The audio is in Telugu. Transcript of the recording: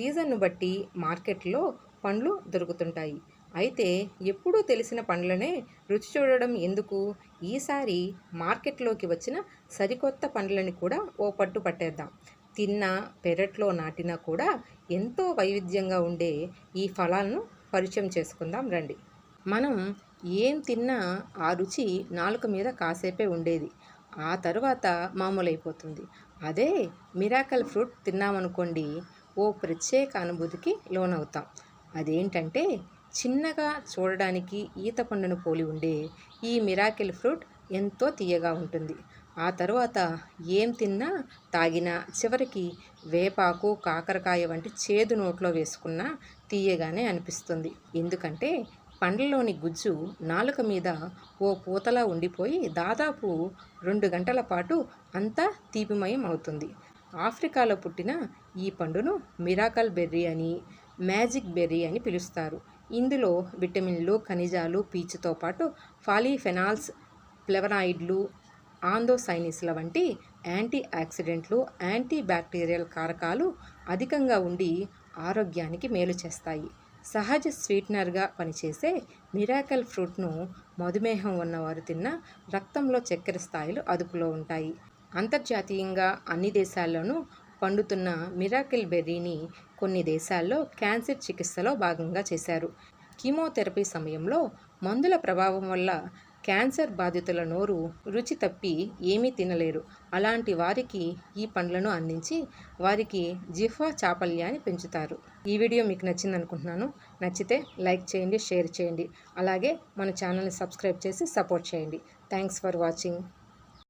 సీజన్ను బట్టి మార్కెట్లో పండ్లు దొరుకుతుంటాయి. అయితే ఎప్పుడూ తెలిసిన పండ్లనే రుచి చూడడం ఎందుకు? ఈసారి మార్కెట్లోకి వచ్చిన సరికొత్త పండ్లని కూడా ఓ పట్టు పట్టేద్దాం. తిన్నా పెరట్లో నాటినా కూడా ఎంతో వైవిధ్యంగా ఉండే ఈ ఫలాలను పరిచయం చేసుకుందాం రండి. మనం ఏం తిన్నా ఆ రుచి నాలుక మీద కాసేపే ఉండేది. ఆ తరువాత మామూలైపోతుంది. అదే మిరాకల్ ఫ్రూట్ తిన్నామనుకోండి ఓ ప్రత్యేక అనుభూతికి లోనవుతాం. అదేంటంటే చిన్నగా చూడడానికి ఈత పండును పోలి ఉండే ఈ మిరాకిల్ ఫ్రూట్ ఎంతో తీయగా ఉంటుంది. ఆ తర్వాత ఏం తిన్నా తాగినా చివరికి వేపాకు కాకరకాయ వంటి చేదు నోట్లో వేసుకున్నా తీయగానే అనిపిస్తుంది. ఎందుకంటే పండ్లలోని గుజ్జు నాలుక మీద ఓ పూతలా ఉండిపోయి దాదాపు రెండు గంటల పాటు అంతా తీపిమయం అవుతుంది. ఆఫ్రికాలో పుట్టిన ఈ పండును మిరాకల్ బెర్రీ అని మ్యాజిక్ బెర్రీ అని పిలుస్తారు. ఇందులో విటమిన్లు ఖనిజాలు పీచుతో పాటు ఫాలీఫెనాల్స్ ఫ్లెవనాయిడ్లు ఆందోసైనిస్ల వంటి యాంటీ ఆక్సిడెంట్లు యాంటీ బ్యాక్టీరియల్ కారకాలు అధికంగా ఉండి ఆరోగ్యానికి మేలు చేస్తాయి. సహజ స్వీట్నర్గా పనిచేసే మిరాకల్ ఫ్రూట్ను మధుమేహం ఉన్నవారు తిన్న రక్తంలో చక్కెర స్థాయిలు అదుపులో ఉంటాయి. అంతర్జాతీయంగా అన్ని దేశాల్లోనూ పండుతున్న మిరాకిల్ బెర్రీని కొన్ని దేశాల్లో క్యాన్సర్ చికిత్సలో భాగంగా చేశారు. కీమోథెరపీ సమయంలో మందుల ప్రభావం వల్ల క్యాన్సర్ బాధితుల నోరు రుచి తప్పి ఏమీ తినలేరు. అలాంటి వారికి ఈ పండ్లను అందించి వారికి జిహ్వా చాపల్యాన్ని పెంచుతారు. ఈ వీడియో మీకు నచ్చింది అనుకుంటున్నాను నచ్చితే లైక్ చేయండి షేర్ చేయండి. అలాగే మన ఛానల్ని సబ్స్క్రైబ్ చేసి సపోర్ట్ చేయండి. Thanks for watching.